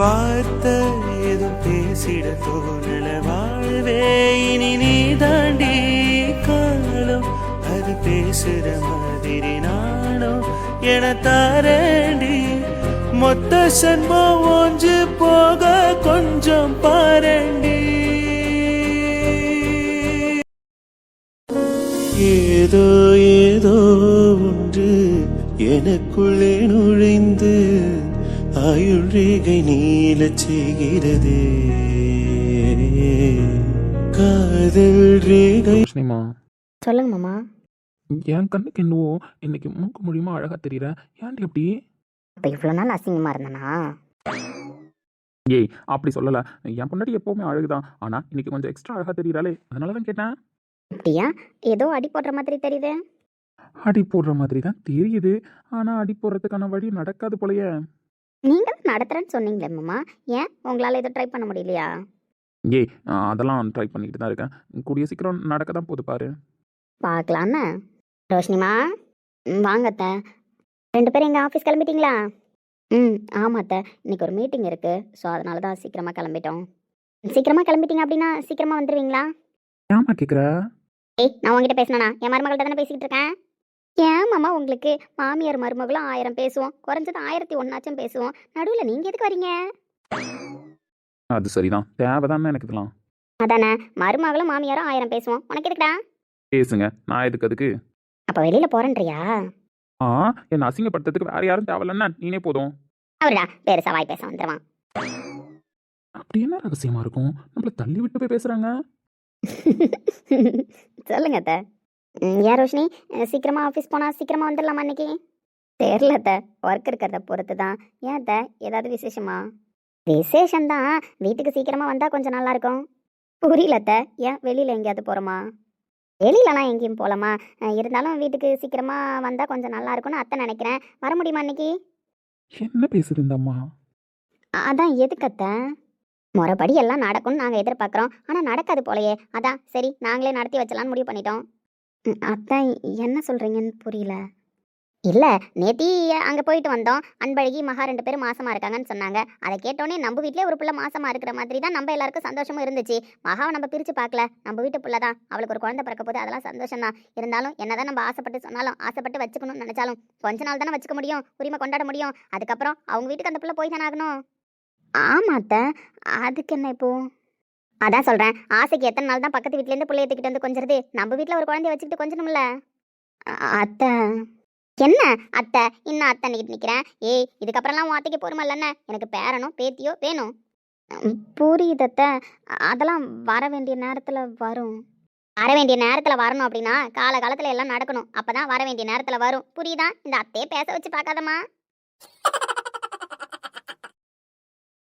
வார்த்தை ஏதும் பேசிட தோணல. வாழ்வே இனி நீ தாண்டி காலம் அது பேசுற மாதிரி நானும் என தாரண்டி. மொத்த சன்மம் ஒன்று போக கொஞ்சம் பாரண்டி. ஏதோ ஏதோ ஒன்று எனக்குள்ளே நுழைந்து ஆயுள் ரேகை நீளச் செய்கிறது. காதல் ரேகை ரோஷினிமா சொல்லுங்க மாமா. என் கண்ணுக்கு என்னவோ இன்னைக்கு மூக்கு மூலியமா அழகா தெரியற? ஏன்டி அப்படி? அப்போ இவ்வளோ நாள் அசிங்கமாக இருந்தனா? ஏய் அப்படி சொல்லல. என் பொண்டாட்டி எப்பவுமே அழகுதான். ஆனா இன்னைக்கு கொஞ்சம் எக்ஸ்ட்ரா அழகா தெரியறாளே. அதனால தான் கேட்டேன். அப்படியா? ஏதோ அடி போடுற மாதிரி தெரியுது. அடி போடுற மாதிரி தான் தெரியுது. ஆனா அடி போடுறதுக்கான வழி நடக்காது போலயே. நீங்கள் நடத்துகிறேன்னு சொன்னீங்களே மாமா. ஏன்? உங்களால் எதுவும் ட்ரை பண்ண முடியலையா? ஏய் அதெல்லாம் ட்ரை பண்ணிட்டு தான் இருக்கேன். கூடிய சீக்கிரம் நடக்க தான் போகுது பாரு. பார்க்கலான்னு ரோஷினிமா ம், வாங்க அத்தை. ரெண்டு பேரும் எங்கள் ஆஃபீஸ் கிளம்பிட்டீங்களா? ம் ஆமாம் அத்தை. இன்னைக்கு ஒரு மீட்டிங் இருக்குது ஸோ அதனால தான் சீக்கிரமாக கிளம்பிட்டோம். சீக்கிரமாக கிளம்பிட்டீங்க அப்படின்னா சீக்கிரமாக வந்துடுவீங்களா ஏமா கேக்குற? ஏய் நான் உங்ககிட்ட பேசினா என் மருமகள்கிட்ட தானே பேசிக்கிட்டு இருக்கேன்? ஏன் மாமா உங்களுக்கு மாமியார் மருமகளும் ஆயிரம் பேசுவோம். குறைஞ்சது ஆயிரத்தி ஒன்னாச்சும் பேசுவோம். நடுவில் நீங்கள் எதுக்கு வரீங்க அது சரிதான். தேவைதான் எனக்கு இதெல்லாம் அதானே? மருமகளும் மாமியாரும் ஆயிரம் பேசுவோம். உனக்கு எதுக்குடா? பேசுங்க. நான் எதுக்கு அதுக்கு? அப்போ வெளியில் போகிறேன்றியா ஆ என்ன அசிங்கப்படுத்துறதுக்கு வேற யாரும் தேவையில்லன்னா நீனே போதும். அவருடா பேரு சவாய் பேச வந்துடுவான் அப்படி என்ன ரகசியமா இருக்கும்? நம்மள தள்ளி விட்டு போய் பேசுறாங்க? சொல்லுங்க அத்தை. ஏன் ரோஷினி? அஹ், சீக்கிரமா ஆஃபீஸ் போனால் சீக்கிரமா வந்துடலாமா இன்னைக்கு? தெரில அத்தை. ஒர்க் இருக்கிறத பொறுத்து தான். ஏன் அத்தை? ஏதாவது விசேஷமா? விசேஷம்தான். வீட்டுக்கு சீக்கிரமா வந்தால் கொஞ்சம் நல்லா இருக்கும். புரியல அத்தை. ஏன் வெளியில் எங்கேயாவது போகிறோமா வெளியிலலாம் எங்கேயும் போகலாமா இருந்தாலும் வீட்டுக்கு சீக்கிரமா வந்தால் கொஞ்சம் நல்லா இருக்கும்னு அத்தை நினைக்கிறேன். வர முடியுமா இன்னைக்கு? என்ன பேசுது இந்த அம்மா? அதான் எதுக்கு அத்தை? முறைப்படி எல்லாம் நடக்கும்னு நாங்கள் எதிர்பார்க்குறோம். ஆனால் நடக்காது போலயே. அதான் சரி நாங்களே நடத்தி வச்சலாம்னு முடிவு பண்ணிட்டோம். அதான் என்ன சொல்கிறீங்கன்னு புரியல. இல்லை நேத்தி அங்கே போயிட்டு வந்தோம். அன்பழகி மகா ரெண்டு பேரும் மாசமாக இருக்காங்கன்னு சொன்னாங்க. அதை கேட்டோன்னே நம்ம வீட்டிலே ஒரு பிள்ளை மாசமாக இருக்கிற மாதிரி தான் நம்ம எல்லாருக்கும் சந்தோஷமும் இருந்துச்சு. மகாவை நம்ம பிரித்து பார்க்கல. நம்ம வீட்டு புள்ள தான். அவளுக்கு ஒரு குழந்தை பிறக்க போது அதெல்லாம் சந்தோஷம் தான் இருந்தாலும் என்னதான் நம்ம ஆசைப்பட்டு சொன்னாலும் ஆசைப்பட்டு வச்சுக்கணும்னு நினச்சாலும் கொஞ்ச நாள் தானே வச்சுக்க முடியும். உரிமை கொண்டாட முடியும். அதுக்கப்புறம் அவங்க வீட்டுக்கு அந்த பிள்ளை போய் தானே ஆகணும் ஆமாத்த அதுக்கு என்ன இப்போது அதான் சொல்கிறேன் ஆசைக்கு எத்தனை நாள் தான் பக்கத்து வீட்ல பிள்ளைய தூக்கிட்டு வந்து கொஞ்சிருது நம்ம வீட்டில் ஒரு குழந்தைய வச்சுக்கிட்டு கொஞ்சணும்ல. அத்தை. என்ன அத்தை? இன்னும் அத்தை நிக்கிட்டு நிற்கிறேன் ஏய் இதுக்கப்புறம்லாம் உன் அத்தைக்கு பொறுமை எனக்கு பேரனோ பேத்தியோ வேணும். ம், புரியுது அத்தை. அதெல்லாம் வர வேண்டிய நேரத்தில் வரும். வர வேண்டிய நேரத்தில் வரணும் அப்படின்னா கால காலத்தில் எல்லாம் நடக்கணும். அப்பதான் வர வேண்டிய நேரத்தில் வரும். புரியுதா? இந்த அத்தையே பேச வச்சு பார்க்காதம்மா.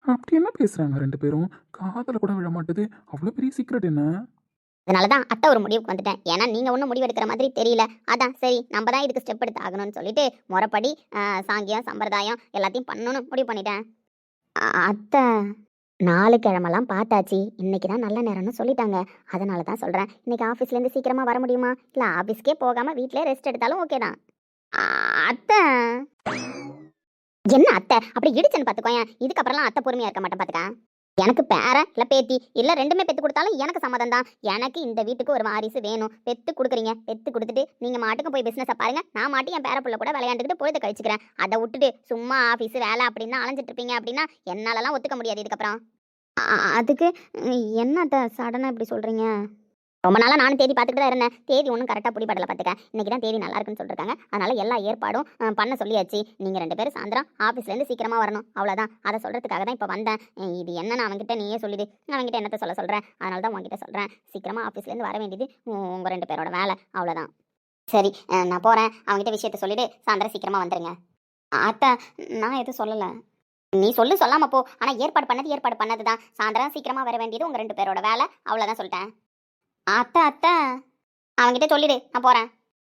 அப்படி என்ன பேசுறாங்க ரெண்டு பேரும்? காதல கூட விழ மாட்டுது. அவ்வளவு பெரிய சீக்ரெட் என்ன? அதனால தான் அத்தை ஒரு முடிவுக்கு வந்துட்டேன். ஏன்னா நீங்கள் ஒன்றும் முடிவெடுக்கிற மாதிரி தெரியல. அதான் சரி நம்ம தான் இதுக்கு ஸ்டெப் எடுத்து ஆகணும்னு சொல்லிட்டு முறைப்படி ஆஹ், சாங்கியம் சம்பிரதாயம் எல்லாத்தையும் பண்ணணும்னு முடிவு பண்ணிட்டேன். அத்தை நாலு கிழமெல்லாம் பார்த்தாச்சு. இன்னைக்கு தான் நல்ல நேரம்னு சொல்லிட்டாங்க. அதனால தான் சொல்கிறேன் இன்னைக்கு ஆஃபீஸ்லேருந்து சீக்கிரமாக வர முடியுமா? இல்லை ஆஃபீஸ்க்கே போகாமல் வீட்டிலே ரெஸ்ட் எடுத்தாலும் ஓகே தான். அத்தை. என்ன அத்தை? அப்படி இடிச்சுன்னு பார்த்துக்கோயேன் இதுக்கப்புறம்லாம் அத்தை பொறுமையாக இருக்க மாட்டேன் பார்த்துக்க எனக்கு பேர இல்லை பேத்தி இல்லை ரெண்டுமே பெற்று கொடுத்தாலும் எனக்கு சம்மதம் தான் எனக்கு இந்த வீட்டுக்கு ஒரு வாரிசு வேணும். பெத்து கொடுக்குறீங்க. பெத்து கொடுத்துட்டு நீங்கள் மாட்டுக்கு போய் பிஸ்னஸை பாருங்க. நான் மாட்டி என் பேரப்புள்ள கூட விளையாண்டுக்கிட்டு பொழுது கழிச்சுக்கிறேன். அதை விட்டுட்டு சும்மா ஆஃபீஸ் வேலை அப்படின்னு அலைஞ்சிட்டு இருப்பீங்க அப்படின்னா என்னாலலாம் ஒத்துக்க முடியாது இதுக்கப்புறம். அதுக்கு என்ன சடனாக இப்படி சொல்கிறீங்க ரொம்ப நாளாக நானும் தேதி பார்த்துட்டு தான் இருந்தேன். தேதி ஒன்றும் கரெக்டாக பிடிபடல பார்த்துக்க இன்னைக்கு தான் தேதி நல்லா இருக்குன்னு சொல்லிருக்காங்க. அதனால எல்லா ஏற்பாடும் பண்ண சொல்லியாச்சு. நீங்கள் ரெண்டு பேரும் சாயந்தரம் ஆஃபீஸ்லேருந்து சீக்கிரமாக வரணும். அவ்வளோதான் அதை சொல்கிறதுக்காக தான் இப்போ வந்தேன். இது என்னன்னு அவன்கிட்ட நீயே சொல்லிடு. நான் என்னத்தை சொல்ல சொல்கிறேன் அதனால தான் உங்ககிட்ட சொல்கிறேன் சீக்கிரமாக ஆஃபீஸ்லேருந்து வர வேண்டியது உங்கள் ரெண்டு பேரோட வேலை. அவ்வளோதான் சரி நான் போகிறேன் அவங்ககிட்ட விஷயத்த சொல்லிட்டு சாயந்தரம் சீக்கிரமாக வந்துடுங்க அத்தை நான் எதுவும் சொல்லலை. நீ சொல்லு சொல்லாமல் போ. ஆனால் ஏற்பாடு பண்ணது ஏற்பாடு பண்ணது தான் சாயந்தரம் சீக்கிரமாக வர வேண்டியது உங்கள் ரெண்டு பேரோட வேலை. அவ்வளோதான் சொல்லிட்டேன். அத்தை அத்தை. அவன்கிட்ட சொல்லிடு நான் போகிறேன்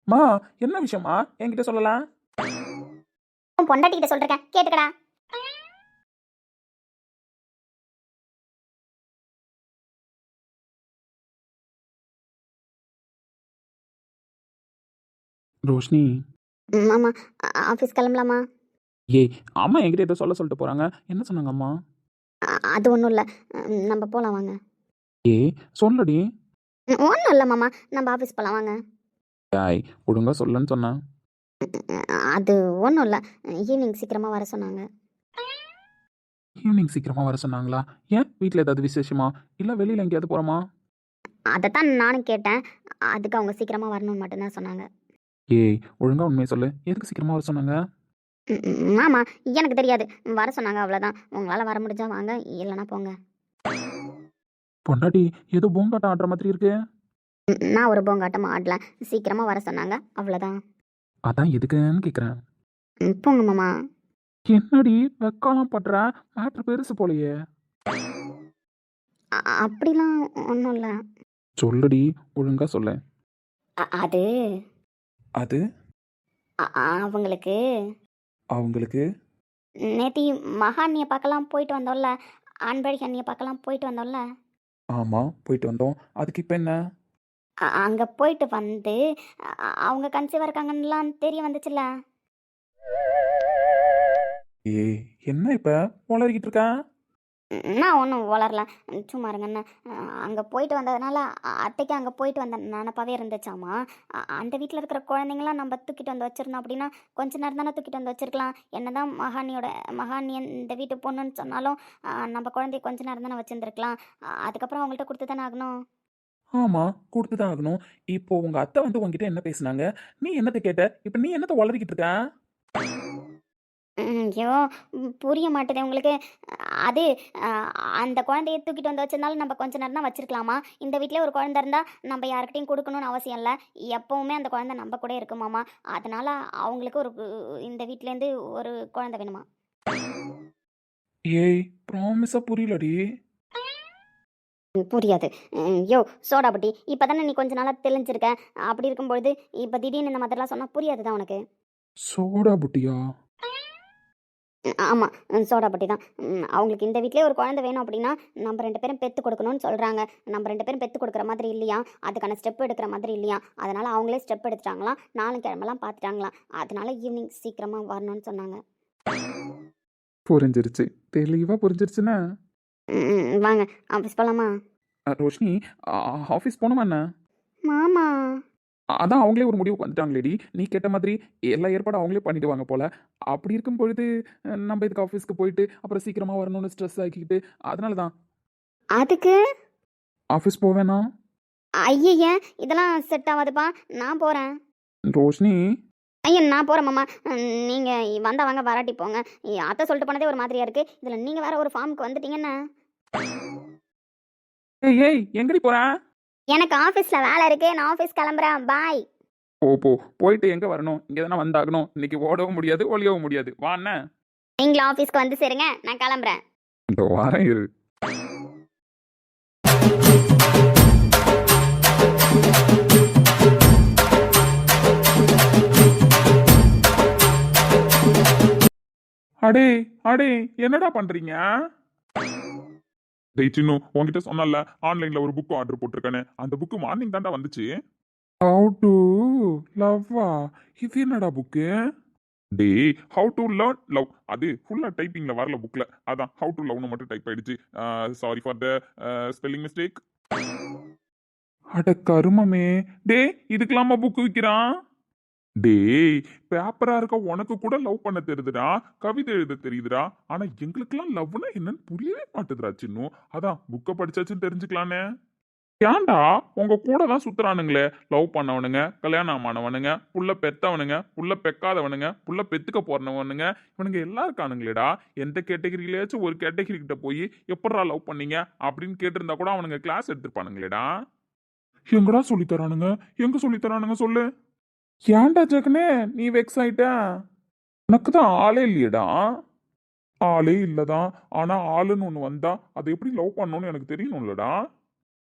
மா என்ன விஷயமா? என்கிட்ட சொல்லலாம். உன் பொண்டாட்டிக்கிட்ட சொல்லிருக்கேன். கேட்டுக்கடா. ரோஷினி. ஆமா. ஆ- ஆஃபீஸ் கிளம்பலாமா? ஏய் அம்மா என்கிட்ட ஏதோ சொல்ல சொல்லிட்டு போகிறாங்க என்ன சொன்னாங்க அம்மா? அது ஒன்றும் இல்லை. நம்ம போகலாம் வாங்க. ஏய் சொல்லடி. ஒன்றும் இல்லை மாமா. நம்ம ஆஃபீஸ் போகலாம் வாங்க. ஏய் ஒழுங்கா சொல்லன்னு சொன்னேன் அது ஒன்றும் இல்லை. ஈவினிங் சீக்கிரமாக வர சொன்னாங்க. ஈவினிங் சீக்கிரமாக வர சொன்னாங்களா? ஏன் வீட்டில் ஏதாவது விசேஷமா? இல்லை வெளியில் எங்கேயாவது போகிறோமா அதைத்தான் நானும் கேட்டேன். அதுக்கு அவங்க சீக்கிரமாக வரணும்னு மட்டும்தான் சொன்னாங்க. ஏய் ஒழுங்கா உண்மையை சொல்லு. எதுக்கு சீக்கிரமாக வர சொன்னாங்க? ம், ம், ஆமா. எனக்கு தெரியாது. வர சொன்னாங்க அவ்வளோதான் உங்களால் வர முடிஞ்சா வாங்க. இல்லைன்னா போங்க. பொண்டாட்டி ஏதோ பூங்காட்டம் ஆடுற மாதிரி இருக்கு. நான் ஒரு போங்காட்டம் ஆடல சீக்கிரமாக வர சொன்னாங்க. அவ்வளோதான் அதான் எதுக்குன்னு கேட்குறேன் போங்க மாமா. என்னடி வெக்காலாம் படுற மேட்ரு பெருசு போலையே. அ- அப்படிலாம் ஒன்றும் இல்லை. சொல்லுடி ஒழுங்கா சொல்லு. அது? அது? அ- அவங்களுக்கு? அவங்களுக்கு? நேத்தி மகாண்ணியை பார்க்கலாம் போயிட்டு வந்தோம்ல. அன்பழகி அண்ணியை பார்க்கலாம் போயிட்டு வந்தோம்ல. ஆமாம் போயிட்டு வந்தோம். அதுக்கு இப்போ என்ன? அங்க போயிட்டு வந்து அ- அவங்க கன்சீவ் இருக்காங்கன்னுலாம் தெரிய வந்துச்சுல்ல? ஏய் என்ன இப்போ? உளறிக்கிட்டு இருக்க? ம், நான் ஒன்றும் வளரல. சும்மா இருங்கண்ணா. அங்கே போயிட்டு வந்ததுனால அத்தைக்கு அங்கே போயிட்டு வந்த நினப்பாவே இருந்துச்சாமா? அந்த வீட்டில் இருக்கிற குழந்தைங்களாம் நம்ம தூக்கிட்டு வந்து வச்சிருந்தோம் அப்படின்னா கொஞ்ச நேரம் தானே தூக்கிட்டு வந்து வச்சிருக்கலாம். என்னதான் மகானியோட மகானி இந்த வீட்டு பொண்ணுன்னு சொன்னாலும் நம்ம குழந்தைய கொஞ்ச நேரம் தானே வச்சுருந்துருக்கலாம். அதுக்கப்புறம் அவங்கள்ட்ட கொடுத்து தானே ஆகணும்? ஆமாம் கொடுத்து தான் ஆகணும். இப்போ உங்கள் அத்தை வந்து உங்ககிட்ட என்ன பேசுனாங்க? நீ என்னத்தை கேட்ட? இப்போ நீ என்னத்தை உளறிக்கிட்டு இருக்க? ஐயோ புரிய மாட்டேது உங்களுக்கு. அது அந்த குழந்தைய தூக்கிட்டு வந்து வச்சிருந்தாலும் நம்ம கொஞ்ச நேரம் தான் வச்சிருக்கலாமா? இந்த வீட்டிலே ஒரு குழந்தை இருந்தால் நம்ம யார்கிட்டையும் கொடுக்கணும்னு அவசியம் இல்லை. எப்பவுமே அந்த குழந்தை நம்ம கூட இருக்குமாமா? அதனால அவங்களுக்கு ஒரு இந்த வீட்டிலேருந்து ஒரு குழந்தை வேணுமா? ஏய் ப்ராமிஸாக புரியலடி. புரியாது. யோ சோடா பட்டி இப்போ தானே நீ கொஞ்ச நாளாக தெளிஞ்சிருக்க. அப்படி இருக்கும்பொழுது இப்போ திடீர்னு இந்த மாதிரிலாம் சொன்னால் புரியாது தான் உனக்கு? சோடா புட்டியா? ம், ஆமா. ம், சோடா பட்டி தான் அவங்களுக்கு இந்த வீட்லயே ஒரு குழந்தை வேணும் அப்படின்னா நம்ம ரெண்டு பேரும் பெத்து கொடுக்கணும்னு சொல்றாங்க. நம்ம ரெண்டு பேரும் பெத்து கொடுக்குற மாதிரி இல்லையா? அதுக்கான ஸ்டெப் எடுக்கிற மாதிரி இல்லையா? அதனால அவங்களே ஸ்டெப் எடுத்துட்டாங்களாம் நானும் கிழமெல்லாம் பார்த்துட்டாங்களாம் அதனால ஈவினிங் சீக்கிரமா வரணும்னு சொன்னாங்க. புரிஞ்சிருச்சு. தெளிவாக புரிஞ்சிருச்சுன்னா? வாங்க. ஆஃபீஸ் போலாமா? ரோஷினி ஆஃபீஸ் போகணுமா மாமா. அதான் அவங்களே ஒரு முடிவு வந்துட்டாங்களேடி. நீ கேட்ட மாதிரி எல்லா ஏற்பாடும் அவங்களே பண்ணிடுவாங்க போல. அப்படி இருக்கும் பொழுது நம்ம இதுக்கு ஆஃபீஸ்க்கு போயிட்டு அப்புறம் சீக்கிரமாக வரணும்னு ஸ்ட்ரெஸ் ஆக்கிக்கிட்டு அதனால தான். அதுக்கு? ஆஃபீஸ் போவேனா ஐயய்ய இதெல்லாம் செட் ஆகாதுப்பா நான் போறேன். ரோஷினி? ஐயா நான் போறேன் மாமா. ம், நீங்க வந்தா வாங்க வராட்டி போங்க. அத்தை சொல்லிட்டு போனதே ஒரு மாதிரியா இருக்கு. இதுல நீங்க வேற ஒரு ஃபார்முக்கு வந்துட்டீங்கன்னா. ஏய் ஏய் எங்கடி போற? எனக்கு ஆஃபீஸ்ல வேலை இருக்கு. நான் ஆஃபீஸ் கிளம்புறேன். பாய் போ போ. போயிட்டு எங்கே வரணும்? இங்கே தானே வந்தாகணும். இன்னைக்கு ஓடவும் முடியாது ஒளியவும் முடியாது. வா என்ன நீங்களும் ஆஃபீஸ்க்கு வந்து சேருங்க. நான் கிளம்புறேன். இந்த வாரம் இரு. அடே அடே என்னடா பண்றீங்க? டேய் சின்னு உன்கிட்ட சொன்னல ஆன்லைன்ல ஒரு புக் ஆர்டர் போட்டிருக்கேன்னு. அந்த புக்கு மார்னிங் தான்டா வந்துச்சு. ஹவு டு லவ்வா இது என்னடா புக்கு டேய் ஹவு டு லேர்ன் லவ் அது ஃபுல்லா டைப்பிங்ல வரல புக்ல அதான் ஹவு டு லவ்னு மட்டும் டைப் ஆயிடுச்சு. Sorry for the spelling mistake அட கருமமே. டே இதுக்கெல்லாமா புக்கு விற்கிறான் டேய் பேப்பரா இருக்க உனக்கு கூட லவ் பண்ண தெரியுதுடா கவிதை எழுத தெரியுதுடா. ஆனா எங்களுக்கெல்லாம் லவ்னா என்னன்னு புரியவே மாட்டுதுடா சின்னு. அதான் புக்கை படிச்சாச்சுன்னு தெரிஞ்சுக்கலானே. ஏன்டா? உங்க கூட தான் சுத்துறானுங்களே. லவ் பண்ணவனுங்க கல்யாணம் ஆனவனுங்க புள்ள பெத்தவனுங்க புள்ள பெக்காதவனுங்க புள்ள பெத்துக்க போறவனுங்க இவனுங்க எல்லாம் இருக்கானுங்களேடா. எந்த கேட்டகிரிலேயாச்சும் ஒரு கேட்டகிரி கிட்ட போய் எப்படா லவ் பண்ணீங்க? அப்படின்னு கேட்டிருந்தா கூட அவனுங்க கிளாஸ் எடுத்துருப்பானுங்களேடா. எங்கடா சொல்லி தரானுங்க? எங்க சொல்லி தரானுங்க? சொல்லு. ஏன்டா ஜெகனே நீ வெக்ஸ் ஆயிட்ட? உனக்கு தான் ஆளே இல்லையடா. ஆளே இல்லைதான். ஆனால் ஆளுன்னு ஒன்று வந்தா அதை எப்படி லவ் பண்ணணும்னு எனக்கு தெரியணும்லடா.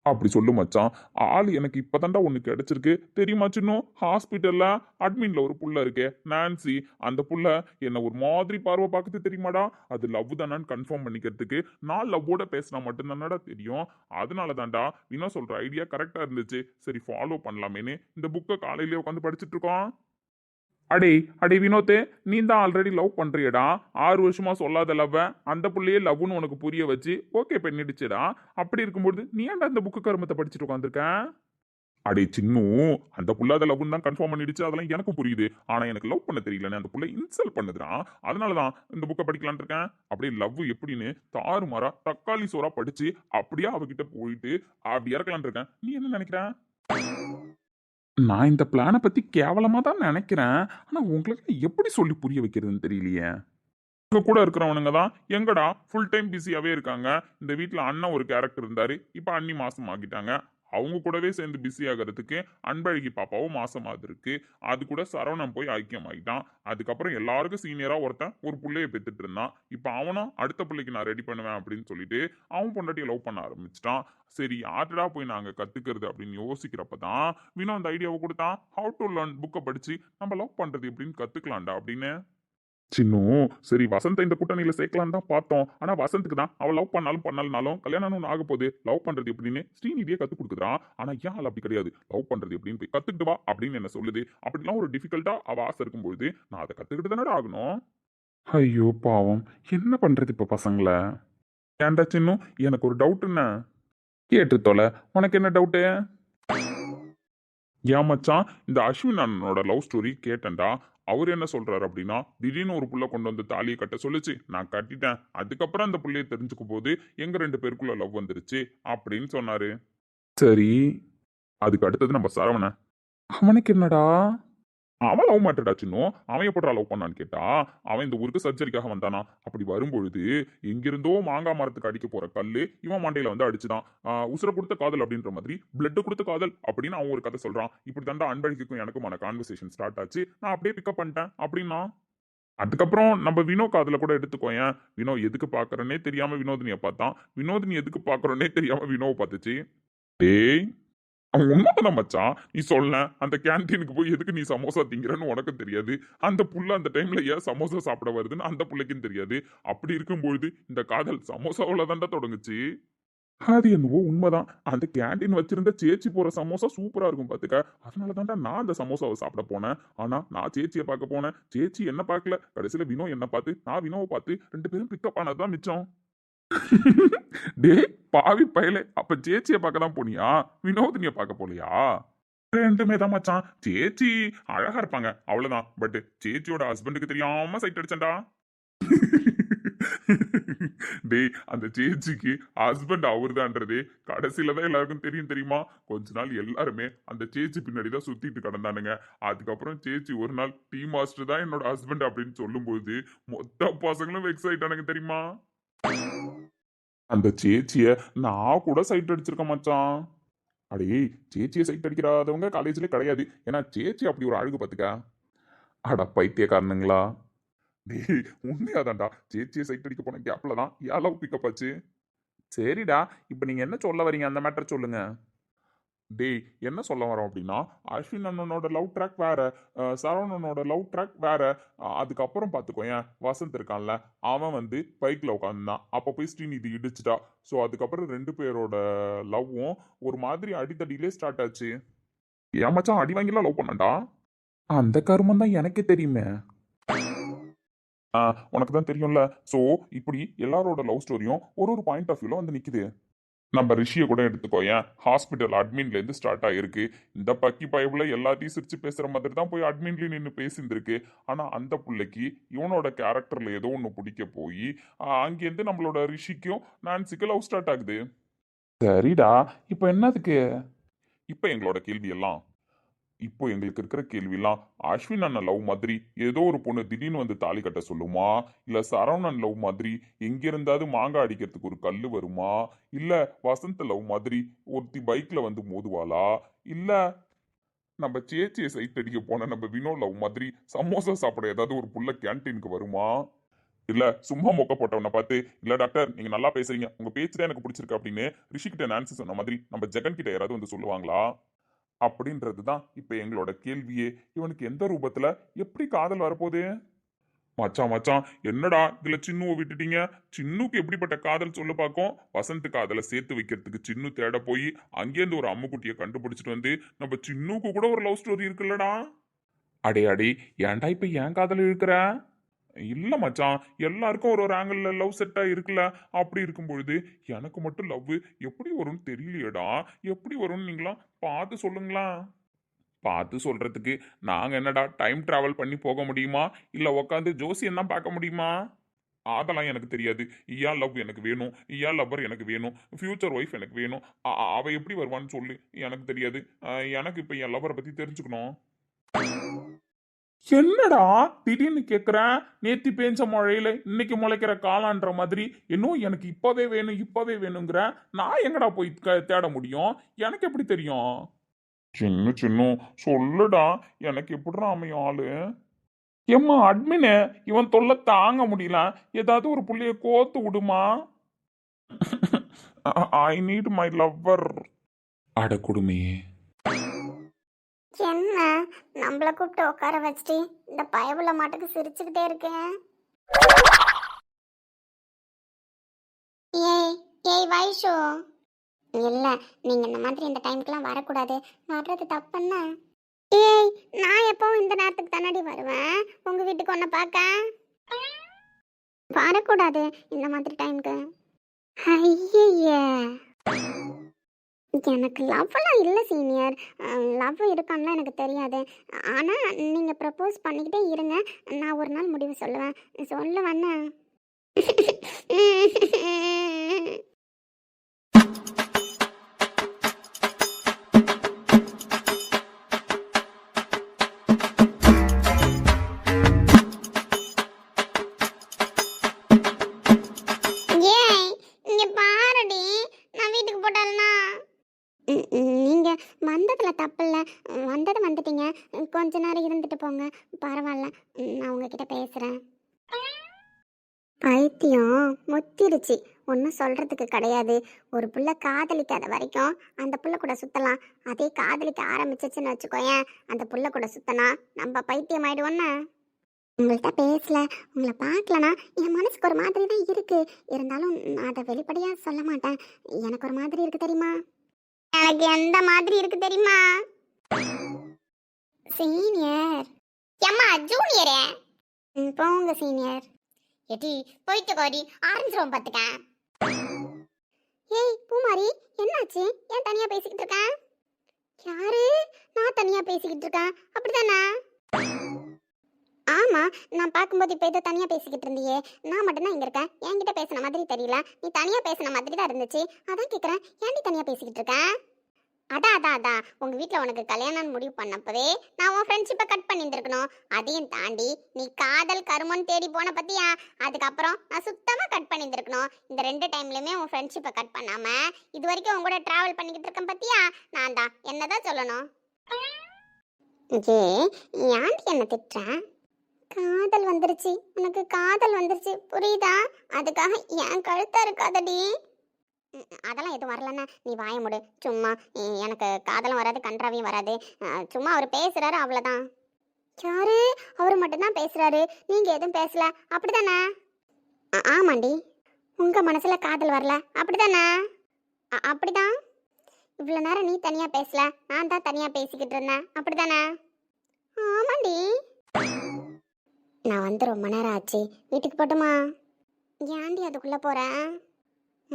அப்படி சொல்லு மச்சான். ஆள் எனக்கு இப்போதாண்டா ஒன்று கிடச்சிருக்கு. தெரியுமா சின்னும் ஹாஸ்பிட்டலில் அட்மின்ல ஒரு புள்ள இருக்கே நான்சி அந்த புள்ள என்னை ஒரு மாதிரி பார்வை பார்க்குது தெரியுமாடா? அது லவ் தானான்னு கன்ஃபார்ம் பண்ணிக்கிறதுக்கு நான் லவ்வோட பேசினா மட்டும்தானடா தெரியும். அதனால தான்டா வினா சொல்கிற ஐடியா கரெக்டாக இருந்துச்சு. சரி ஃபாலோ பண்ணலாமேன்னு இந்த புக்கை காலையிலேயே உட்காந்து படிச்சுட்டு இருக்கோம். அடே அடே வினோத்து நீ தான் ஆல்ரெடி லவ் பண்ணுறியடா ஆறு வருஷமாக சொல்லாத லவ் அந்த புள்ளையே லவ்னு உனக்கு புரிய வச்சு ஓகே பண்ணிடுச்சுடா. அப்படி இருக்கும்போது நீ ஏன்டா இந்த புக்கு கருமத்தை படிச்சுட்டு உட்காந்துருக்கேன் அடே சின்னு அந்த புள்ள அதை லவ்னு தான் கன்ஃபார்ம் பண்ணிடுச்சு. அதெல்லாம் எனக்கு புரியுது. ஆனால் எனக்கு லவ் பண்ண தெரியலன்னு அந்த புள்ள இன்சல்ட் பண்ணுதுடா. அதனால தான் இந்த புக்கை படிக்கலான் இருக்கேன். அப்படியே லவ் எப்படின்னு தாறுமாறா தக்காளி சோறா படிச்சு அப்படியே அவகிட்ட போயிட்டு அப்படி இறக்கலான் இருக்கேன். நீ என்ன நினைக்கிற? நான் இந்த பிளானை பத்தி கேவலமா தான் நினைக்கிறேன். ஆனா உங்களுக்கு எப்படி சொல்லி புரிய வைக்கிறதுன்னு தெரியலையே. உங்க கூட இருக்கிறவனுங்க தான். எங்கடா? ஃபுல் டைம் பிஸியாவே இருக்காங்க. இந்த வீட்ல அண்ணன் ஒரு கேரக்டர் இருந்தாரு. இப்ப அண்ணி மாசம் ஆகிட்டாங்க. அவங்க கூடவே சேர்ந்து பிஸி ஆகிறதுக்கு அன்பழகி பாப்பாவும் மாசமாக இருக்கு. அது கூட சரவணன் போய் ஐக்கியமாகிட்டான் அதுக்கப்புறம் எல்லாருக்கும் சீனியராக ஒருத்தன் ஒரு பிள்ளைய பெற்றுட்டு இருந்தான். இப்போ அவனும் அடுத்த பிள்ளைக்கு நான் ரெடி பண்ணுவேன் அப்படின்னு சொல்லிட்டு அவன் பொண்டாட்டியை லவ் பண்ண ஆரம்பிச்சிட்டான். சரி யார்டா போய் நாங்கள் கற்றுக்கிறது அப்படின்னு யோசிக்கிறப்ப தான் வினோ அந்த ஐடியாவை கொடுத்தான். ஹவு டு லேர்ன் புக்கை படித்து நம்ம லவ் பண்ணுறது எப்படின்னு கற்றுக்கலாம்டா அப்படின்னு சின்னும் சரி வசந்த் இந்த கூட்டணியில சேர்க்கலான்னு தான் பார்த்தோம். ஆனா வசந்துக்கு தான். அவள் லவ் பண்ணாலும் பண்ணலனாலும் கல்யாணம் ஒன்று ஆக போகுது. லவ் பண்றது எப்படின்னு ஸ்ரீநிதியே கத்து கொடுக்குறான் ஆனா ஏன் அப்படி கிடையாது? லவ் பண்றது எப்படின்னு போய் கத்துக்கிட்டு வா அப்படின்னு என்ன சொல்லுது. அப்படிலாம் ஒரு டிஃபிகல்ட்டா அவ ஆசை இருக்கும்பொழுது நான் அதை கத்துக்கிட்டு தானே ஆகணும்? ஐயோ பாவம். என்ன பண்றது இப்ப பசங்கள? ஏன்டா சின்னும் எனக்கு ஒரு டவுட் என்ன? கேட்டு தொலை. உனக்கு என்ன டவுட்டு ஏன் மச்சான்? இந்த அஸ்வின் அண்ணனோட லவ் ஸ்டோரி கேட்டேன்டா. அவர் என்ன சொல்றாரு அப்படின்னா திடீர்னு ஒரு புள்ள கொண்டு வந்து தாலியை கட்ட சொல்லுச்சு நான் கட்டிட்டேன். அதுக்கப்புறம் அந்த புள்ளைய தெரிஞ்சுக்க போது எங்க ரெண்டு பேருக்குள்ள லவ் வந்துருச்சு அப்படின்னு சொன்னாரு. சரி அதுக்கு அடுத்தது நம்ம சரவணன். அவனுக்கு என்னடா? அவன் லவ் மாட்டடா சின்னும்? அவன் எப்படா லவ் பண்ணான்னு கேட்டா அவன் இந்த ஊருக்கு சர்ஜரிக்காக வந்தானா? அப்படி வரும்பொழுது எங்கிருந்தோ மாங்காய் மரத்துக்கு அடிக்க போற கல் இவன் மண்டையில வந்து அடிச்சுதான். உசுர கொடுத்த காதல் அப்படின்ற மாதிரி பிளட் கொடுத்த காதல் அப்படின்னு அவன் ஒரு கதை சொல்றான். இப்படி தாண்டா அன்பழகிக்கும் எனக்குமான கான்வர்சேஷன் ஸ்டார்ட் ஆச்சு. நான் அப்படியே பிக்கப் பண்ணிட்டேன். அப்படின்னா? அதுக்கப்புறம் நம்ம வினோ காதில் கூட எடுத்துக்கோயேன். வினோ எதுக்கு பார்க்குறோன்னே தெரியாமல் வினோதினியை பார்த்தான். வினோதினி எதுக்கு பார்க்குறோன்னே தெரியாமல் வினோவை பார்த்துச்சு. டேய் அவன் உண்மைதான் மச்சான். நீ சொல்ல அந்த கேன்டீனுக்கு போய் எதுக்கு நீ சமோசா திங்கிறன்னு உனக்கும் தெரியாது. அந்த புள்ள அந்த டைம்ல ஏன் சமோசா சாப்பிட வருதுன்னு அந்த பிள்ளைக்கும் தெரியாது. அப்படி இருக்கும்பொழுது இந்த காதல் சமோசாவில் தாண்டா தொடங்குச்சு. அது என்னவோ உண்மைதான். அந்த கேண்டீன் வச்சிருந்த சேச்சி போற சமோசா சூப்பரா இருக்கும் பாத்துக்க. அதனால தாண்டா நான் அந்த சமோசாவை சாப்பிட போனேன். ஆனா நான் சேச்சியை பார்க்க போனேன். சேச்சி என்ன பார்க்கல. கடைசியில வினோ என்ன பார்த்து நான் வினோவை பார்த்து ரெண்டு பேரும் பிக்கப் ஆனதுதான் மிச்சம். டேய் பாவி பயலே. அப்ப சேச்சியை பார்க்க தான் போனியா? வினோதினிய பார்க்க போலியா? ரெண்டுமே தான் மச்சான். சேச்சி அழகா இருப்பாங்க. அவ்வளவுதான். பட் சேச்சியோட ஹஸ்பண்டுக்கு தெரியாம சைட் அடிச்சேன்டா. டேய் அந்த சேச்சிக்கு ஹஸ்பண்ட் அவர்தான்றது. கடைசியில தான் எல்லாருக்கும் தெரியும் தெரியுமா? கொஞ்ச நாள் எல்லாருமே அந்த சேச்சி பின்னாடி தான் சுத்திட்டு கிடந்தானுங்க. அதுக்கப்புறம் சேச்சி ஒரு நாள் டீ மாஸ்டர் தான் என்னோட ஹஸ்பண்ட் அப்படின்னு சொல்லும்போது மொத்த பசங்களும் வெக்ஸ் ஆயிட்டானுங்க தெரியுமா? அந்த சேச்சிய நான் கூட சைட் அடிச்சிருக்கேன் மச்சான். அடே சேச்சியை சைட் அடிக்கிறாதவங்க காலேஜ்ல கிடையாது. ஏன்னா சேச்சி அப்படி ஒரு அழகு பார்த்துக்க அட பைத்தியக்காரனுங்களா. டேய் உண்மையாதான்டா. சேச்சியை சைட் அடிக்க போன கேப்பில் தான் யாலவ் பிக்கப் ஆச்சு சரிடா இப்போ நீங்க என்ன சொல்ல வரீங்க? அந்த மேட்டர் சொல்லுங்க. டேய் என்ன சொல்ல வரோம் அப்படின்னா அஸ்வின் அண்ணனோட லவ் ட்ராக் வேற சரவணனோட லவ் ட்ராக் வேற. அதுக்கப்புறம் அதுக்கப்புறம் பார்த்துக்கோயேன் வசந்த் இருக்கான்ல அவன் வந்து பைக்கில் உட்காந்துதான் அப்போ போய் ஸ்ரீநிதி இடிச்சிட்டா. ஸோ அதுக்கப்புறம் ரெண்டு பேரோட லவ்வும் ஒரு மாதிரி அடித்தடியிலே ஸ்டார்ட் ஆச்சு. ஏன் மச்சான் அடி வாங்கிலாம் லவ் பண்ணண்டா அந்த கருமம் தான் எனக்கே தெரியுமே. ஆ உனக்கு தான் தெரியும்ல? ஸோ இப்படி எல்லாரோட லவ் ஸ்டோரியும் ஒரு ஒரு பாயிண்ட் ஆஃப் வியூவில் வந்து நிற்குது நம்ம ரிஷியை கூட எடுத்துக்கோயேன் ஹாஸ்பிட்டல் அட்மின்லேருந்து ஸ்டார்ட் ஆகிருக்கு இந்த பக்கி பயவுல எல்லாத்தையும் சிரிச்சு பேசுகிற மாதிரி தான் போய் அட்மின்லேயும் நின்று பேசியிருந்துருக்கு ஆனால் அந்த பிள்ளைக்கு இவனோட கேரக்டரில் ஏதோ ஒன்று பிடிக்க போய் அங்கேருந்து நம்மளோட ரிஷிக்கும் நான்சிக்கு லவ் ஸ்டார்ட் ஆகுது. சரிடா. இப்போ என்னதுக்கு? இப்போ எங்களோட கேள்வி எல்லாம் இப்போ எங்களுக்கு இருக்கிற கேள்விலாம் அஸ்வின் அண்ணன் லவ் மாதிரி ஏதோ ஒரு பொண்ணு திடீர்னு வந்து தாலி கட்ட சொல்லுமா? இல்ல சரவணன் லவ் மாதிரி எங்கிருந்தாவது மாங்காய் அடிக்கிறதுக்கு ஒரு கல் வருமா? இல்ல வசந்த் லவ் மாதிரி ஒருத்தி பைக்ல வந்து மோதுவாளா? இல்ல நம்ம சேச்சியை சைட் அடிக்க போன நம்ம வினோ லவ் மாதிரி சமோசா சாப்பிட ஏதாவது ஒரு புள்ள கேன்டீனுக்கு வருமா? இல்ல சும்மா மொக்கப்பட்டவனை பார்த்து இல்ல டாக்டர் நீங்க நல்லா பேசுறீங்க. உங்க பேச்சு தான் எனக்கு பிடிச்சிருக்கு அப்படின்னு ரிஷிகிட்ட நான்சி சொன்ன மாதிரி நம்ம ஜெகன் கிட்ட யாராவது வந்து சொல்லுவாங்களா? அப்படின்றது தான் இப்போ எங்களோட கேள்வியே. இவனுக்கு எந்த ரூபத்தில்? எப்படி காதல் வரப்போகுது? மச்சான் மச்சான் என்னடா இதுல சின்னுவை விட்டுட்டீங்க? சின்னுக்கு எப்படிப்பட்ட காதல் சொல்ல பார்க்கும் வசந்த் காதலை சேர்த்து வைக்கிறதுக்கு சின்னு தேட போய் அங்கேருந்து ஒரு அம்முக்குட்டியை கண்டுபிடிச்சிட்டு வந்து நம்ம சின்னுக்கு கூட ஒரு லவ் ஸ்டோரி இருக்குல்லடா. அடே அடே ஏன்டா இப்போ ஏன் காதல் இருக்கிற இல்லை மச்சான் எல்லாருக்கும் ஒரு ஒரு ஆங்கிளில் லவ் செட்டாக இருக்குல்ல? அப்படி இருக்கும் பொழுது எனக்கு மட்டும் லவ் எப்படி வரும்னு தெரியலையேடா. எப்படி வரும்னு நீங்களாம் பார்த்து சொல்லுங்களா பார்த்து சொல்கிறதுக்கு நாங்கள் என்னடா டைம் ட்ராவல் பண்ணி போக முடியுமா? இல்லை உக்காந்து ஜோசியம் தான் பார்க்க முடியுமா? அதெல்லாம் எனக்கு தெரியாது. ஐயா லவ் எனக்கு வேணும். ஐயா லவ்வர் எனக்கு வேணும். ஃப்யூச்சர் ஒய்ஃப் எனக்கு வேணும். அவள் எப்படி வருவான்னு சொல்லு. எனக்கு தெரியாது. எனக்கு இப்போ என் லவ்வரை பற்றி தெரிஞ்சுக்கணும். என்னடா திடீர்னு கேக்குறேன்? நேத்தி பேஞ்ச மழையில இன்னைக்கு முளைக்கிற காளான்ற மாதிரி. இன்னும் எனக்கு இப்பவே வேணும் இப்பவே வேணுங்கிற. நான் எங்கடா போய் தேட முடியும்? எனக்கு எப்படி தெரியும்? சின்ன சின்ன. சொல்லுடா. எனக்கு எப்படிடா அமையும் ஆளு? ஏம்மா அட்மினு இவன் தொல்லை தாங்க முடியல. ஏதாவது ஒரு புள்ளைய கோத்து விடுமா? ஐ நீட் மை லவ்வர் அட கொடுமையே. என்ன? நம்மள கூப்பிட்டு உட்கார வச்சுட்டு இந்த பயவுள்ள மாட்டுக்கு சிரிச்சுக்கிட்டே இருக்கேன். ஏய் ஏய் வைஷு. இல்லை நீங்க இந்த மாதிரி இந்த டைம்க்குலாம் வரக்கூடாது. வர்றது தப்புன்னா? ஏய் நான் எப்பவும் இந்த நேரத்துக்கு தானடி வருவேன். உங்க வீட்டுக்கு ஒன்ன பார்க்க. வரக்கூடாது இந்த மாதிரி டைம்க்கு. ஐயே எனக்கு லவ்லாம் இல்லை சீனியர் லவ் இருக்கான்லாம் எனக்கு தெரியாது. ஆனால் நீங்கள் ப்ரப்போஸ் பண்ணிக்கிட்டே இருங்க. நான் ஒரு நாள் முடிவு சொல்லுவேன். சொல்லுவேன்னு? ஒன்றும் சொல்றதுக்கு கிடையாது. ஒரு புள்ள காதலிக்காத வரைக்கும் அந்த புள்ள கூட சுத்தலாம். அதே காதலிக்க ஆரம்பிச்சிச்சுன்னு வச்சுக்கோயேன் அந்த புள்ள கூட சுற்றினா நம்ம பைத்தியம் ஆயிடுவோன்னு உங்கள்கிட்ட பேசல உங்களை பார்க்கலனா என் மனசுக்கு ஒரு மாதிரி தான் இருக்கு. இருந்தாலும் நான் அதை வெளிப்படையாக சொல்ல மாட்டேன். எனக்கு ஒரு மாதிரி இருக்கு தெரியுமா? எனக்கு எந்த மாதிரி இருக்கு தெரியுமா? சீனியர். ஏம்மா ஜூனியரே? போங்க சீனியர். எடி போயிட்டு ஆரஞ்சு ஆரம்பிச்சிரும் பார்த்துக்கேன் ஏய் பூமாரி என்னாச்சு? ஏன் தனியா பேசிக்கிட்டு இருக்க? யாரு? நான் தனியா பேசிக்கிட்டு இருக்கேன். அப்படிதானா ஆமா நான் பார்க்கும்போது இப்போ ஏதோ தனியா பேசிக்கிட்டு இருந்தியே. நான் மட்டும்தான் இங்க இருக்கேன். என்கிட்ட பேசின மாதிரி தெரியல. நீ தனியா பேசின மாதிரி தான் இருந்துச்சு. அதான் கேக்குறேன். ஏன்டி தனியா பேசிக்கிட்டு இருக்கேன் அதான் அதான் அதான். உங்கள் வீட்டில் உனக்கு கல்யாணம் முடிவு பண்ணப்பவே நான் உன் ஃப்ரெண்ட்ஷிப்பை கட் பண்ணியிருந்துருக்கணும். அதையும் தாண்டி நீ காதல் கருமன்னு தேடி போன பற்றியா அதுக்கப்புறம் நான் சுத்தமாக கட் பண்ணியிருந்துருக்கணும். இந்த ரெண்டு டைம்லையுமே உன் ஃப்ரெண்ட்ஷிப்பை கட் பண்ணாமல் இது வரைக்கும் உன் கூட ட்ராவல் பண்ணிக்கிட்டு இருக்கேன் பற்றியா நான் தான். என்னதான் சொல்லணும்? ஏ ஏன்டி என்ன திட்டுறேன் காதல் வந்துருச்சு. உனக்கு காதல் வந்துருச்சு. புரியுதா? அதுக்காக என் கழுத்தா இருக்காதடி. அதெல்லாம் எதுவும் வரலன்னா நீ வாய முடு. சும்மா எனக்கு காதலும் வராது கன்றாவையும் வராது. சும்மா அவர் பேசுறாரு அவ்வளோதான் யாரு? அவர் மட்டும்தான் பேசுறாரு. நீங்க எதுவும் பேசல. அப்படிதானே ஆமாண்டி. உங்க மனசுல காதல் வரல. அப்படிதானே அப்படிதான். இவ்வளோ நேரம் நீ தனியா பேசல. நான் தான் தனியா பேசிக்கிட்டு இருந்தேன். அப்படிதானே ஆமாண்டி. நான் வந்து ரொம்ப நேரம் ஆச்சு. வீட்டுக்கு போட்டுமா? ஏன்டி அதுக்குள்ளே போகிறேன்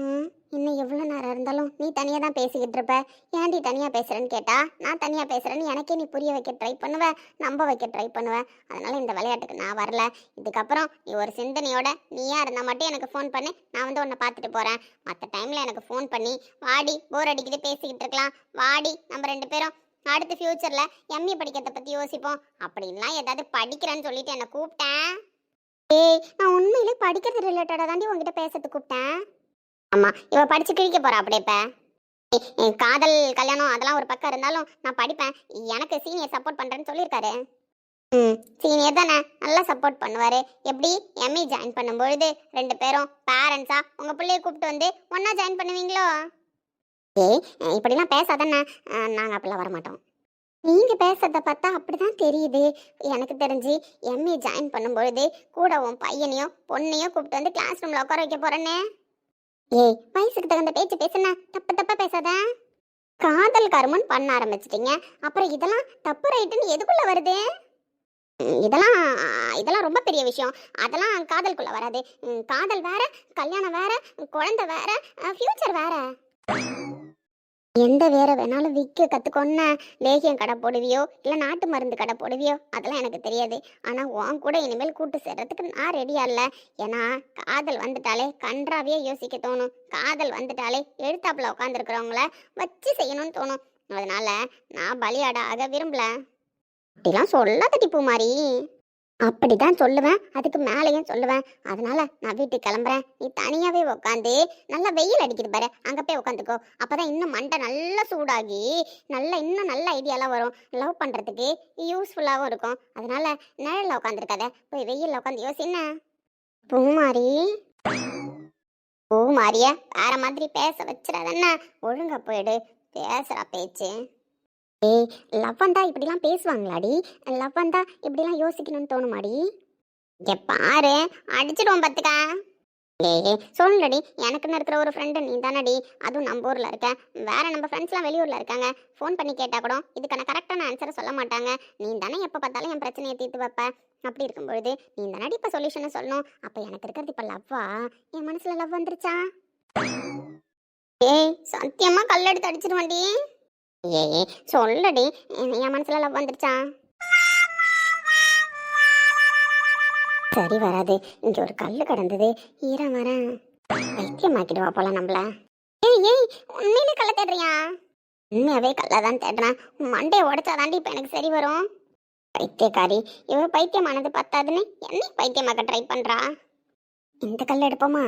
ம் இன்னும் எவ்வளோ நேரம் இருந்தாலும் நீ தனியாக தான் பேசிக்கிட்டு இருப்ப. ஏன்டி தனியாக பேசுகிறேன்னு கேட்டால் நான் தனியாக பேசுகிறேன்னு எனக்கே நீ புரிய வைக்க ட்ரை பண்ணுவேன் நம்ப வைக்க ட்ரை பண்ணுவேன் அதனால் இந்த விளையாட்டுக்கு நான் வரல. இதுக்கப்புறம் நீ ஒரு சிந்தனையோட நீயா இருந்தால் மட்டும் எனக்கு ஃபோன் பண்ணு. நான் வந்து உன்னை பார்த்துட்டு போகிறேன் மற்ற டைமில் எனக்கு ஃபோன் பண்ணி வாடி போர் அடிக்கிட்டு பேசிக்கிட்டு இருக்கலாம். வாடி நம்ம ரெண்டு பேரும் அடுத்த ஃப்யூச்சரில் எம்ஏ படிக்கிறத பற்றி யோசிப்போம். அப்படின்லாம் ஏதாவது படிக்கிறேன்னு சொல்லிட்டு என்னை கூப்பிட்டேன். ஏய் நான் உண்மையிலே படிக்கிறது ரிலேட்டடாக தாண்டி உங்ககிட்ட பேசுறது கூப்பிட்டேன். ஆமாம் இவ படிச்சு கிழிக்க போறா அப்படியே இப்போ. காதல் கல்யாணம் அதெல்லாம் ஒரு பக்கம் இருந்தாலும் நான் படிப்பேன். எனக்கு சீனியர் சப்போர்ட் பண்ணுறேன்னு சொல்லியிருக்காரு. ம் சீனியர் தானே நல்லா சப்போர்ட் பண்ணுவார். எப்படி? எம்ஏ ஜாயின் பண்ணும்பொழுது ரெண்டு பேரும் பேரண்ட்ஸா உங்கள் பிள்ளைய கூப்பிட்டு வந்து ஒன்றா ஜாயின் பண்ணுவீங்களோ? ஏய் இப்படிலாம் பேசாதானே. நாங்கள் அப்படிலாம் வரமாட்டோம். நீங்கள் பேசுறத பார்த்தா அப்படிதான் தெரியுது. எனக்கு தெரிஞ்சு எம்ஏ ஜாயின் பண்ணும்பொழுது கூட உன் பையனையும் பொண்ணையும் கூப்பிட்டு வந்து கிளாஸ் ரூமில் உட்கார வைக்க போறேன்னு. ஏய் வயசுக்கு தகுந்த பேச்சு பேசுன தப்பு தப்பா பேசாத. காதல் கருமன் பண்ண ஆரம்பிச்சிட்டீங்க. அப்புறம் இதெல்லாம் தப்பு ரைட்டுன்னு எதுக்குள்ள வருது? இதெல்லாம் இதெல்லாம் ரொம்ப பெரிய விஷயம். அதெல்லாம் காதலுக்குள்ள வராது. காதல் வேற கல்யாணம் வேற குழந்தை வேற ஃபியூச்சர் வேற. எந்த வேற வேணாலும் விற்க கற்றுக்கொன்ன லேகியம் கடை போடுவியோ? இல்லை நாட்டு மருந்து கடை போடுவியோ? அதெல்லாம் எனக்கு தெரியாது. ஆனால் உன் கூட இனிமேல் கூட்டு சேர்றதுக்கு நான் ரெடியா இல்லை. ஏன்னா காதல் வந்துட்டாலே கன்றாவே யோசிக்க தோணும். காதல் வந்துட்டாலே எழுத்தாப்புல உட்காந்துருக்கிறவங்கள வச்சு செய்யணும்னு தோணும். அதனால நான் பலியாட ஆக விரும்பல. அப்படிலாம் சொல்லாதடி பூமாரி. அப்படிதான் சொல்லுவேன். அதுக்கு மேலேயும் சொல்லுவேன். அதனால நான் வீட்டுக்கு கிளம்புறேன். நீ தனியாவே உட்காந்து நல்லா வெயில் அடிக்குது பாரு. அங்க போய் உட்காந்துக்கோ அப்பதான் இன்னும் மண்டை நல்லா சூடாகி நல்லா இன்னும் நல்ல ஐடியாலாம் வரும். லவ் பண்றதுக்கு யூஸ்ஃபுல்லாகவும் இருக்கும். அதனால நிழல்ல உட்காந்துருக்காத போய் வெயில்ல உட்காந்து யோசின பூமாரி. பூமாரிய வேற மாதிரி பேச வச்சிடாதண்ணா ஒழுங்கா போயிடு. பேசுறா பேச்சு. ஏய் லவ் வந்தா இப்படிலாம் பேசுவாங்களாடி. லவ் வந்தா இப்படிலாம் யோசிக்கணும்னு தோணுமாடி. இங்கே பாரு அடிச்சிடுவோம் பார்த்துக்கா ஏய் சொல்லுடி எனக்குன்னு இருக்கிற ஒரு ஃப்ரெண்டு நீ தானடி. அதுவும் நம்ம ஊர்ல இருக்க. வேற நம்ம ஃப்ரெண்ட்ஸ்லாம் வெளியூரில் இருக்காங்க. ஃபோன் பண்ணி கேட்டா கூட இதுக்கான கரெக்டான ஆன்சரை சொல்ல மாட்டாங்க. நீ தானே எப்போ பார்த்தாலும் என் பிரச்சனையை தீர்த்து வைப்ப. அப்படி இருக்கும்பொழுது நீ தானடி இப்போ சொல்யூஷனை சொல்லணும். அப்போ எனக்கு இருக்கிறது இப்போ லவ்வா என் மனசுல லவ் வந்துருச்சா? ஏய் சத்தியமா கல்லெடுத்து அடிச்சிருவேன்டி. ஏய் சொல்லடி என் மனசுல லவ் வந்துருச்சா சரி வராது. இங்க ஒரு கல்லு கிடந்தது. ஈரம் வரேன் வைத்தியமாக்கிடுவா போல நம்மள. ஏய் ஏய் உண்மையில கல்ல தேடுறியா? உண்மையாவே கல்ல தான் தேடுறேன் மண்டே உடைச்சாதாண்டி இப்ப எனக்கு சரி வரும். பைத்தியக்காரி இவ பைத்தியமானது பத்தாதுன்னு என்னை பைத்தியமாக்க ட்ரை பண்றா. இந்த கல் எடுப்போமா?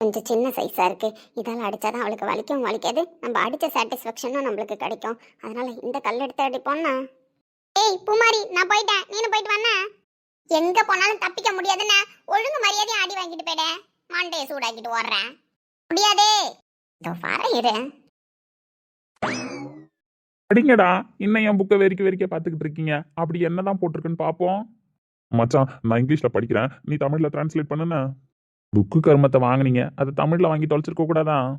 கொஞ்சம் சின்ன சைஸாக இருக்குது இதால் அடித்தா தான் அவளுக்கு வலிக்கும் வலிக்காது. நம்ம அடித்த சாட்டிஸ்ஃபேக்ஷனும் நம்மளுக்கு கிடைக்கும். அதனால் இந்த கல் எடுத்து அடிப்போம்னா ஏய் பூமாரி நான் போயிட்டேன். நீனு போயிட்டு வந்தா எங்கே போனாலும் தப்பிக்க முடியாதுன்னு ஒழுங்கு மரியாதையும் அடி வாங்கிட்டு போயிட. மாண்டையை சூடாக்கிட்டு ஓடுறேன். முடியாதே. இதோ வரேன் இரு. படிங்கடா இன்னும் என் புக்கை வெறிக்க வெறிக்க பார்த்துக்கிட்டு இருக்கீங்க? அப்படி என்னதான் போட்டிருக்குன்னு பார்ப்போம் மச்சான் நான் இங்கிலீஷில் படிக்கிறேன். நீ தமிழில் டிரான்ஸ்லேட் பண்ணுன புக்கு கர்மத்தை வாங்குனீங்க. அதை தமிழில் வாங்கி தொலைச்சிருக்க கூடாதான்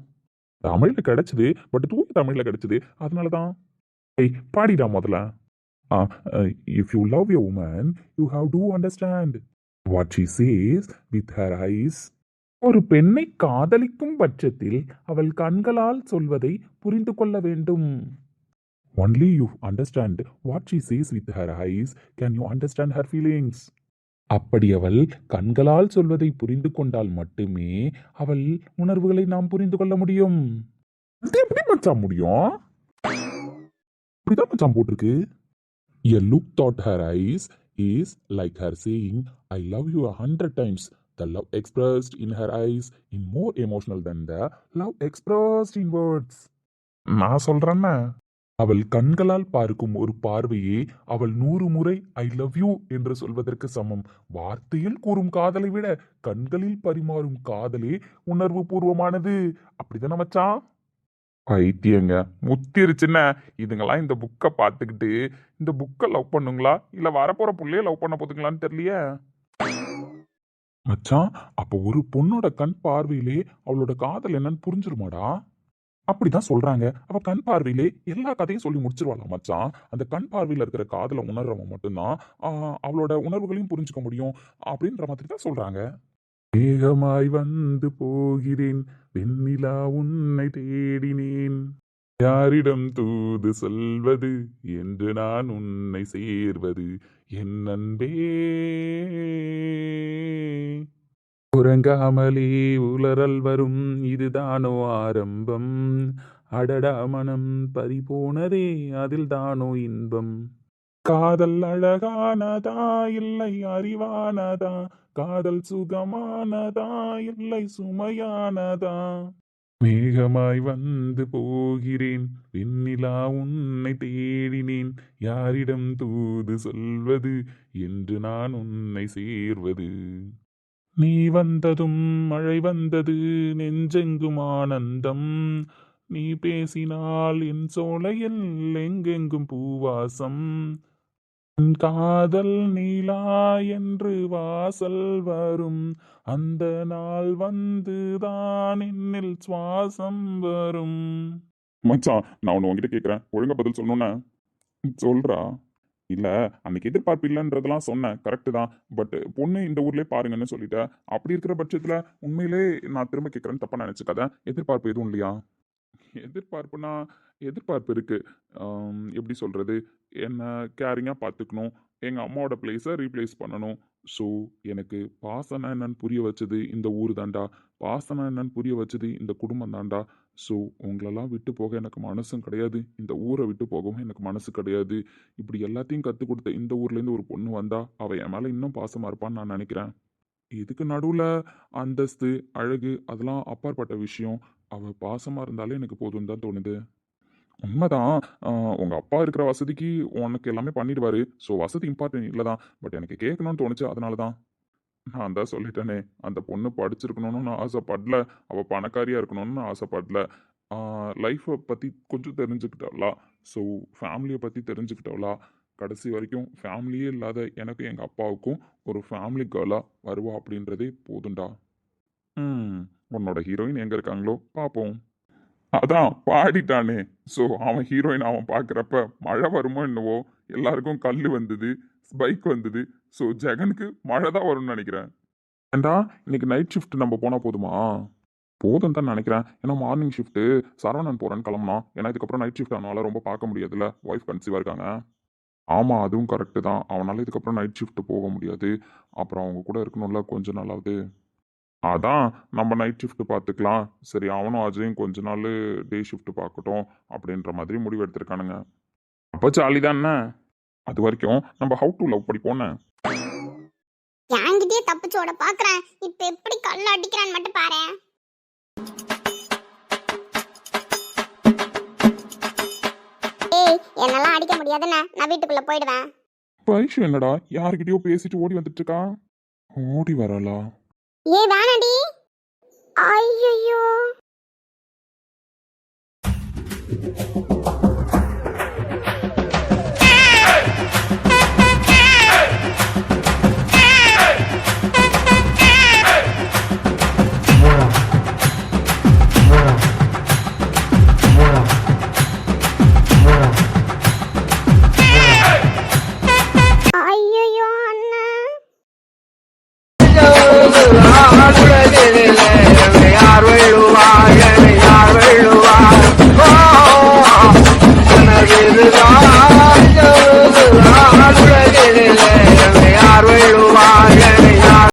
தமிழில் கிடச்சிது பட் தூய தமிழில் கிடச்சிது. அதனால தான். ஏய் பாடிடா முதல்ல. ஆ if you love you woman you have to understand what she says with her eyes ஒரு பெண்ணை காதலிக்கும் பட்சத்தில் அவள் கண்களால் சொல்வதை புரிந்து கொள்ள வேண்டும். Only you understand what she says with her eyes can you understand her feelings அப்படி அவள் கண்களால் சொல்வதை புரிந்து கொண்டால் மட்டுமே அவள் உணர்வுகளை நாம் புரிந்து கொள்ள முடியும் எப்படி மச்சான் முடியும் இப்படிதான் மச்சான் போட்டிருக்கு look thought her eyes is like her saying, I love you a hundred times. The love expressed in her eyes in more emotional than the love expressed in words. நான் சொல்றேன்னா அவள் கண்களால் பார்க்கும் ஒரு பார்வையே அவள் நூறு முறை ஐ லவ் யூ என்று சொல்வதற்கு சமம். வார்த்தையில் கூறும் காதலை விட கண்களில் பரிமாறும் காதலே உணர்வு பூர்வமானது. அப்படிதானே மச்சான்? பைத்தியங்க. முத்திருச்சுன்னா இதுங்களாம் இந்த புக்கை பார்த்துக்கிட்டு இந்த புக்கை லவ் பண்ணுங்களா? இல்லை வரப்போற புள்ளைய லவ் பண்ண போதுங்களான்னு தெரியலையே. மச்சான் அப்போ ஒரு பொண்ணோட கண் பார்வையிலே அவளோட காதல் என்னன்னு புரிஞ்சிருமாடா? அப்படிதான் சொல்றாங்க. அவ கண் பார்வையிலே எல்லா கதையும் சொல்லி முடிச்சிருவாளா மச்சான்? அந்த கண் பார்வையில் இருக்கிற காதலை உணர்றவன் மட்டும்தான் ஆஹ், அவளோட உணர்வுகளையும் புரிஞ்சுக்க முடியும் அப்படின்ற மாதிரி தான் சொல்றாங்க. வேகமாய் வந்து போகிறேன் வெண்ணிலா உன்னை தேடினேன். யாரிடம் தூது சொல்வது என்று நான் உன்னை சேர்வது? என் அன்பே. உறங்காமலே உலறல் வரும் இதுதானோ ஆரம்பம்? அடடா மனம் பறிபோனதே அதில் தானோ இன்பம்? காதல் அழகானதா? இல்லை அறிவானதா? காதல் சுகமானதா? இல்லை சுமையானதா? மேகமாய் வந்து போகிறேன் வெண்ணிலா உன்னை தேடினேன். யாரிடம் தூது சொல்வது? என்று நான் உன்னை சேர்வது? நீ வந்ததும் மழை வந்தது நெஞ்செங்கும் ஆனந்தம். நீ பேசினால் என் சோலையில் எங்கெங்கும் பூவாசம். உன் காதல் நீலா என்று வாசல் வரும். அந்த நாள் வந்துதான் என்னில் சுவாசம் வரும். மச்சான் நான் ஒன்று உங்ககிட்ட கேட்குறேன் ஒழுங்கா பதில் சொல்லணும்னா. சொல்றா. இல்லை அன்னைக்கு எதிர்பார்ப்பு இல்லைன்றதெல்லாம் சொன்னேன். கரெக்டு தான். பட் பொண்ணு இந்த ஊர்லேயே பாருங்கன்னு சொல்லிட்டேன் அப்படி இருக்கிற பட்சத்தில் உண்மையிலே நான் திரும்ப கேட்குறேன்னு தப்பாக நினச்சிக்காத. எதிர்பார்ப்பு எதுவும் இல்லையா? எதிர்பார்ப்புனா எதிர்பார்ப்பு இருக்குது எப்படி சொல்கிறது என்னை கேரிங்காக பார்த்துக்கணும். எங்கள் அம்மாவோட பிளேஸை ரீப்ளேஸ் பண்ணணும். ஸோ எனக்கு பாசம் என்னன்னு புரிய வச்சது இந்த ஊர் தாண்டா பாசம் என்னன்னு புரிய வச்சது இந்த குடும்பம் தாண்டா ஸோ உங்களெல்லாம் விட்டு போக எனக்கு மனசும் கிடையாது. இந்த ஊரை விட்டு போகவும் எனக்கு மனசு கிடையாது. இப்படி எல்லாத்தையும் கற்றுக் கொடுத்த இந்த ஊர்லேருந்து ஒரு பொண்ணு வந்தா அவள் என் மேலே இன்னும் பாசமாக இருப்பான்னு நான் நினைக்கிறேன். இதுக்கு நடுவில் அந்தஸ்து அழகு அதெல்லாம் அப்பாற்பட்ட விஷயம். அவள் பாசமாக இருந்தாலே எனக்கு போதும்னு தான் தோணுது. உண்மைதான். உங்கள் அப்பா இருக்கிற வசதிக்கு உனக்கு எல்லாமே பண்ணிடுவாரு. ஸோ வசதி இம்பார்ட்டன்ட் இல்லை தான் பட் எனக்கு கேட்கணும்னு தோணுச்சு அதனால தான் நான் தான் சொல்லிட்டேனே அந்த பொண்ணு படிச்சிருக்கணும்னு நான் ஆசைப்படல. அவள் பணக்காரியாக இருக்கணும்னு நான் ஆசைப்படல. லைஃப்பை பற்றி கொஞ்சம் தெரிஞ்சுக்கிட்டாளா ஸோ ஃபேமிலியை பற்றி தெரிஞ்சுக்கிட்டாளா கடைசி வரைக்கும் ஃபேமிலியே இல்லாத எனக்கு எங்கள் அப்பாவுக்கும் ஒரு ஃபேமிலி கேர்ளாக வருவா அப்படின்றதே போதுண்டா ம் உன்னோட ஹீரோயின் எங்கே இருக்காங்களோ பார்ப்போம் அதான் பாடிட்டானே. ஸோ அவன் ஹீரோயின் அவன் பார்க்குறப்ப மழை வருமோ என்னவோ எல்லாருக்கும் கல் வந்தது பைக் வந்தது. ஸோ ஜெகனுக்கு மழை தான் வரும்னு நினைக்கிறேன். ஏண்டா இன்னைக்கு நைட் ஷிஃப்ட் நம்ம போனால் போதுமா? போதும் தான் நினைக்கிறேன். ஏன்னா மார்னிங் ஷிஃப்ட்டு சரவணன் போகிறேன்னு கிளம்புனா ஏன்னா இதுக்கப்புறம் நைட் ஷிஃப்ட் அவனால் ரொம்ப பார்க்க முடியாதுல்ல. ஒய்ஃப் கன்சீவாக இருக்காங்க. ஆமாம் அதுவும் கரெக்டு தான். அவனால் இதுக்கப்புறம் நைட் ஷிஃப்ட் போக முடியாது. அப்புறம் அவங்க கூட இருக்கணும்ல கொஞ்சம் நாளாவது. அதான் நம்ம நைட் ஷிஃப்ட் பார்த்துக்கலாம். சரி அவனும் அஜயும் கொஞ்ச நாள் டே ஷிஃப்ட் பார்க்கட்டும் அப்படின்ற மாதிரி முடிவு எடுத்திருக்கானுங்க. அப்போ ஜாலி தானே அது வரைக்கும் நம்ம ஹவு டு லவ் படிப்போன்னு என்கிட்டயே தப்பிச்சோட பாக்குறேன். இப்ப எப்படி கல்ல அடிக்கிறான்னு மட்டும் பாரு. ஏய் என்னெல்லாம் அடிக்க முடியாதுன்னு நான் வீட்டுக்குள்ள போயிடுவேன். பைஷு என்னடா? யாருக்கிட்டயோ பேசிட்டு ஓடி வந்துட்டு இருக்கா? ஓடி வரலா ஏ வேணாடி ஐயோ